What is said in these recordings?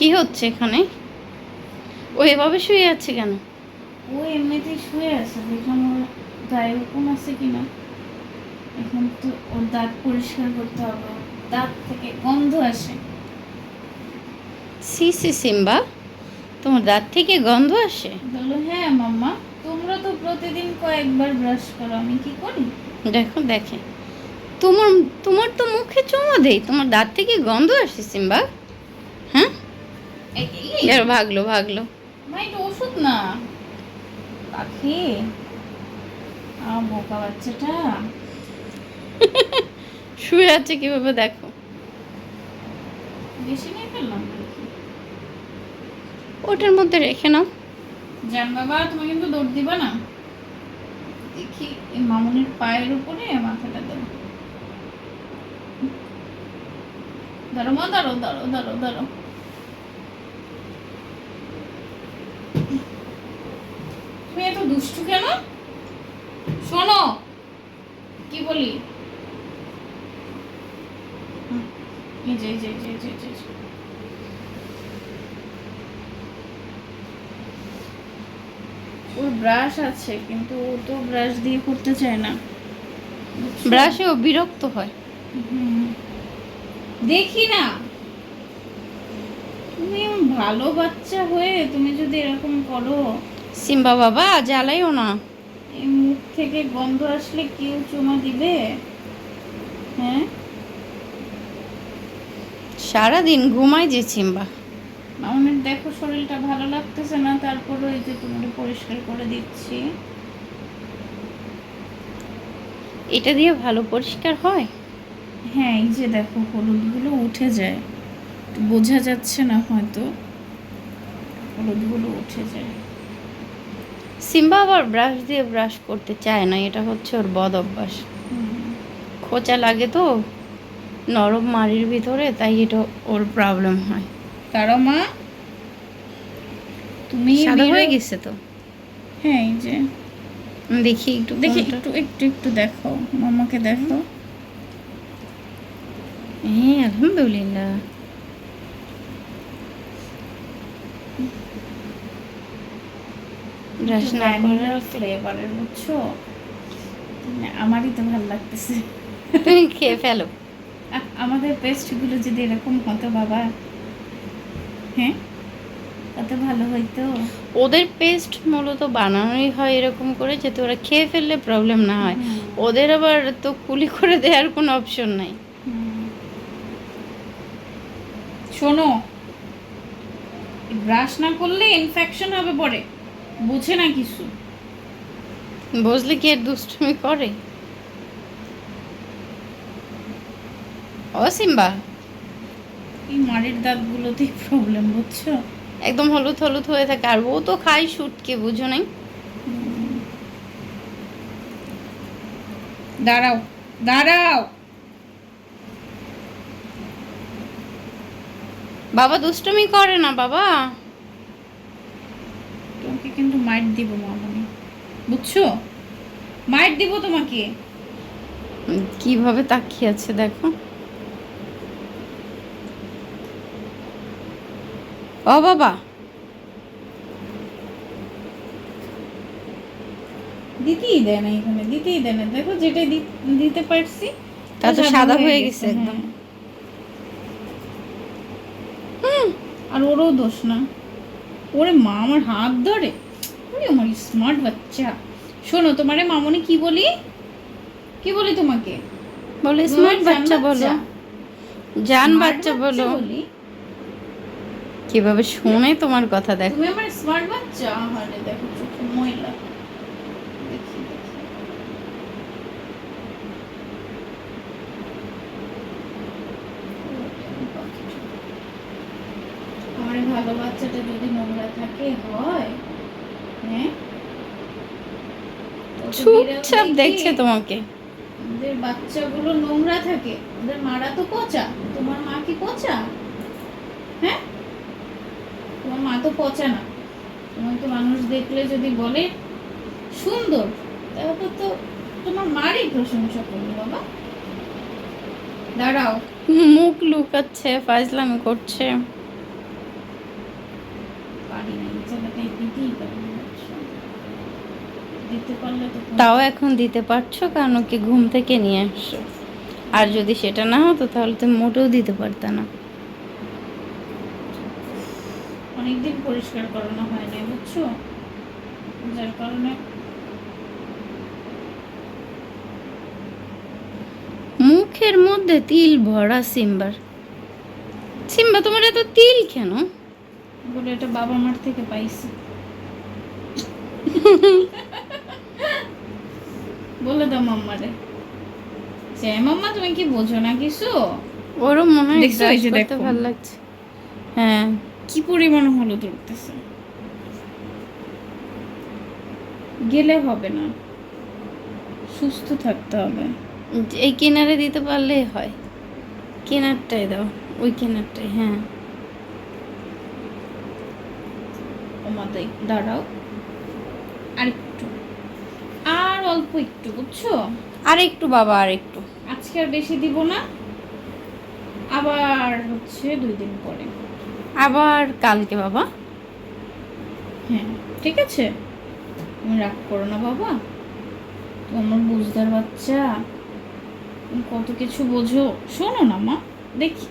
কি হচ্ছে এখানে? ও এভাবে শুয়ে আছে কেন? ও এমনিতেই শুয়ে আছে দেখলাম ওর গায়ে হুকুম আছে কিনা। এখন তো ওর দাঁত পরিষ্কার করতে হবে দাঁত থেকে গন্ধ আসে। সি সি সিম্বা তোমার দাঁত থেকে গন্ধ আসে? বলল হ্যাঁ মাম্মা তোমরা তো প্রতিদিন কয়েকবার ব্রাশ করো আমি কি করি? দেখো দেখে। তোমার তোমার তো মুখে চুমো দেই তোমার দাঁত থেকে গন্ধ আসে সিম্বা। এর ভাগলো ভাগলো। মা এটা ওষুধ না? পাখি। আ বোকা বাচ্চাটা। শুয়ে আছে কীভাবে দেখো? বেশি নিয়ে ফেললাম ওটার মধ্যে রেখে নাও। জান বাবা তুমি কিন্তু দৌড় দিবা না। দেখি এই মামুনির পায়ের উপরে মাথাটা দেবো। ধরো মা ধরো ধরো ধরো ধরো তুমি এত দুষ্টু কেন? শোনো কি বলি? এই যে যে যে, যে, যে, ওর ব্রাশ আছে কিন্তু ও তো ব্রাশ দিয়ে করতে চায় না। ব্রাশেও বিরক্ত হয়। দেখি না। তুমি ভালো বাচ্চা হয়ে তুমি যদি এরকম করো সিম্বা বাবা জ্বালাইও না। এই মুখ থেকে গন্ধ আসলে কেউ চুমা দিবে? হ্যাঁ? সারাদিন ঘুমাই যে সিম্বা। আমার দেখো শরীরটা ভালো লাগতেছে না তারপরে ওই যে তোমাকে পরিষ্কার করে দিচ্ছি। এটা দিয়ে ভালো পরিষ্কার হয়? হ্যাঁ এই যে দেখো হলুদগুলো উঠে যায়। বোঝা যাচ্ছে না হয়তো। হলুদগুলো উঠে যায়। সিম্বা আবার ব্রাশ দিয়ে ব্রাশ করতে চায় না এটা হচ্ছে ওর বদ অভ্যাস। খোঁচা লাগে তো নরম মাড়ির ভিতরে তাই এটা ওর প্রবলেম হয়। তারও মা তুমি সাদা হয়ে গেছে তো? হ্যাঁ এই যে। দেখি একটু দেখি একটু একটু একটু দেখো মামাকে দেখো। হ্যাঁ আলহামদুলিল্লাহ ব্রাশ না করে ভ্যানিলা ফ্লেভারের বুঝছ? আমারই তো ভালো লাগতেছে। তুমি খেয়ে ফেলো। আমাদের পেস্টগুলো যদি এরকম হতো বাবা। হ্যাঁ? কত ভালো হইতো। ওদের পেস্ট মূলত বানানোই হয় এরকম করে যাতে ওরা খেয়ে ফেললে প্রবলেম না হয়। ওদের আবার তো কুলি করে দেওয়ার কোনো অপশন নাই। শোনো ব্রাশ না করলে ইনফেকশন হবে পরে। বুঝে না কিছু। বুঝলে কি এর দুষ্টুমি করে? ও সিম্বা। এই মাড়ির দাঁতগুলোতেই প্রবলেম বুঝছ? একদম হলুদ হলুদ হয়ে থাকে আর ও তো খাই শুটকে বুঝো নাই? দাঁড়াও দাঁড়াও। বাবা দুষ্টুমি করে না বাবা। তোমাকে কিন্তু মাইট দিব মামনি। বুঝছ? মাইট দিব তোমাকে। কীভাবে তাকিয়ে আছে দেখো। ও বাবা! দিতেই দেয় না এখানে দিতেই দেয় না। দেখো যেটা দিতে পারছি তা তো সাদা হয়ে গেছে একদম। হ্যাঁ। হুম, আর ওরও দোষ না। ওরে মা আমার হাত ধরে? ওরে আমার স্মার্ট বাচ্চা। শোনো তোমারে মামনি কি বলি? কি বলি তোমাকে? বলে স্মার্ট বাচ্চা বলো। জান বাচ্চা বলো। কীভাবে শুনে তোমার কথা দেখো। তুমি আমার স্মার্ট বাচ্চা? আহারে দেখো চোখে ময়লা দেখি দেখি আমার এই ভালো বাচ্চাটা যদি নোংরা থাকে হয় হ্যাঁ? চুপচাপ দেখছে তোমাকে। ওদের বাচ্চাগুলো নোংরা থাকে। ওদের মারা তো পচা। তোমার মা কি পচা? হ্যাঁ? তোমার মা তো পচা না। তোমাকে মানুষ দেখলে যদি বলে সুন্দর তাহলে তো তোমার মারই প্রশংসা করবে বাবা। দাঁড়াও। মুখ লুকাচ্ছে ফাজলামি করছে পারি না এই জায়গাটায় দিতেই পারি না বাচ্চা। দিতে পারলে তো কোনো- তাও এখন দিতে পারছ কারণ ওকে ঘুম থেকে নিয়ে আসছো? আর যদি সেটা না হতো তাহলে তুমি মোটেও দিতে পারতে না। অনেকদিন পরিষ্কার করানো হয় না বুঝছ? যার কারণে মুখের মধ্যে তিল ভরা সিম্বার। সিম্বা তোমার এত তিল কেন? বলে এটা বাবা মার থেকে পাইছি। বলে দাও মাম্মারে। যে মাম্মা তুমি কি বোঝো না কিছু? ওরও মনে হয় দেখছ এই যে brush করতে দেখো। ভালো লাগছে। হ্যাঁ কি পরিমাণ হলুদ উঠতেছে। গেলে হবে না। সুস্থ থাকতে হবে। এই কিনারে দিতে পারলেই হয়। কিনারটাই দাও ওই কেনারটাই হ্যাঁ ও মাতাই দাঁড়াও। আর একটু আর অল্প একটু বুঝছ? আর একটু বাবা আর একটু আজকে আর বেশি দিব না। আবার হচ্ছে দুই দিন পরে। আবার কালকে বাবা। হ্যাঁ ঠিক আছে? তুমি রাগ করো না বাবা। তোমার বুঝদার বাচ্চা। কত কিছু বোঝো। শোনো না মা দেখি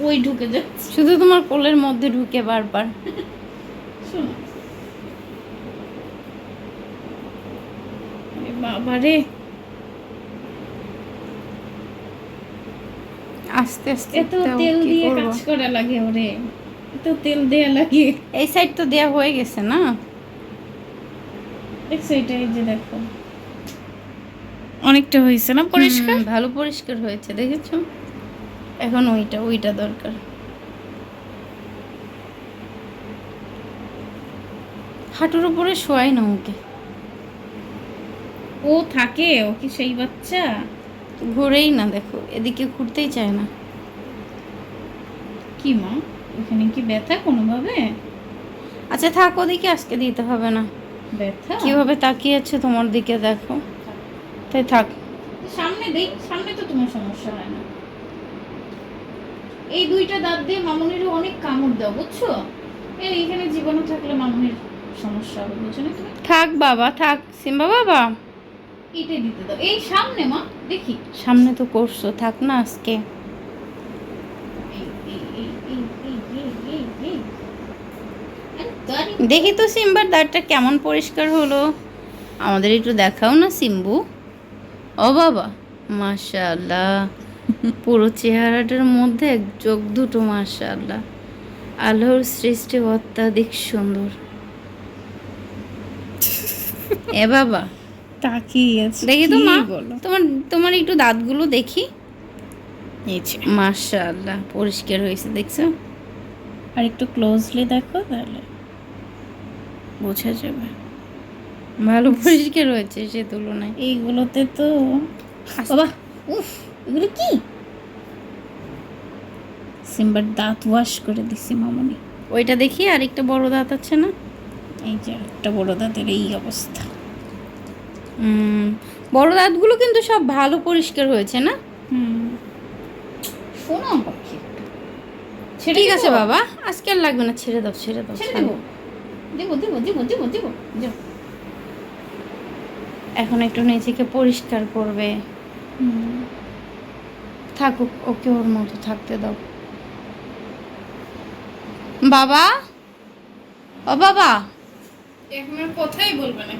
ওই ঢুকে যাচ্ছে। শুধু তোমার কোলের মধ্যে ঢুকে বারবার শোনো আরে বাবা রে আস্তে আস্তে এত তেল দিয়ে কাজ করা লাগে ওরে। এত তেল দেয়া লাগে। এই সাইড তো দেয়া হয়ে গেছে না? দেখছ এটা এই যে দেখো। অনেকটা হয়েছে না পরিষ্কার? ভালো পরিষ্কার হয়েছে দেখেছ? এখন ওইটা ওইটা দরকার। হাঁটুর উপরে শোয়াই না ওকে। ও থাকে? ও কি সেই বাচ্চা? ঘুরেই না দেখো এদিকে ঘুরতেই চায় না। কি মা? এখানে কি ব্যথা কোনোভাবে? আচ্ছা থাক ওদিকে আজকে দিতে হবে না। ব্যথা? কীভাবে তাকিয়ে আছে তোমার দিকে দেখো। তাই থাক। সামনে দেই সামনে তো তোমার সমস্যা হয় না। এই দুইটা দাঁত দিয়ে মামুনিরও অনেক কামড় দাও বুঝছ? এই এখানে জীবাণু থাকলে মামনির সমস্যা হবে বুঝছ না তুমি? থাক বাবা থাক। সিম্বা বাবা? দিতে দাও। এই সামনে, মা, দেখি। সামনে তো করছ, থাক না আজকে। দেখি তো সিম্বার দাঁতটা কেমন পরিষ্কার হলো। আমাদের একটু দেখাও না সিম্বু। ও বাবা, মাশাআল্লাহ। পুরো চেহারাটার মধ্যে এক চোখ দুটো, মাশাআল্লাহ। আল্লাহর সৃষ্টি অত্যাধিক সুন্দর। এ বাবা তাকিয়ে আছে দেখি তো মা তোমার তোমার একটু দাঁতগুলো দেখি। মাশাআল্লাহ পরিষ্কার হয়েছে দেখছ? আর একটু ক্লোজলি দেখো তাহলে বোঝা যাবে। ভালো পরিষ্কার হয়েছে সে তুলনায়। এইগুলোতে তো বাবা উফ এগুলো কি? সিম্বার দাঁত ওয়াশ করে দিছি মামনি। ওইটা দেখি আর একটা বড় দাঁত আছে না? এই যে একটা বড় দাঁতের এই অবস্থা। বড় দাঁতগুলো কিন্তু সব ভালো পরিষ্কার হয়েছে না? হুম। শোনো পাখি ঠিক আছে বাবা আজকে আর লাগবে না ছেড়ে দাও ছেড়ে দাও দেবো। দেবো দেবো দেবো দেবো দেবো এখন একটু নিজেকে পরিষ্কার করবে। থাকুক ওকে ওর মতো থাকতে দাও। বাবা? ও বাবা? এখন আর কথাই বলবে না।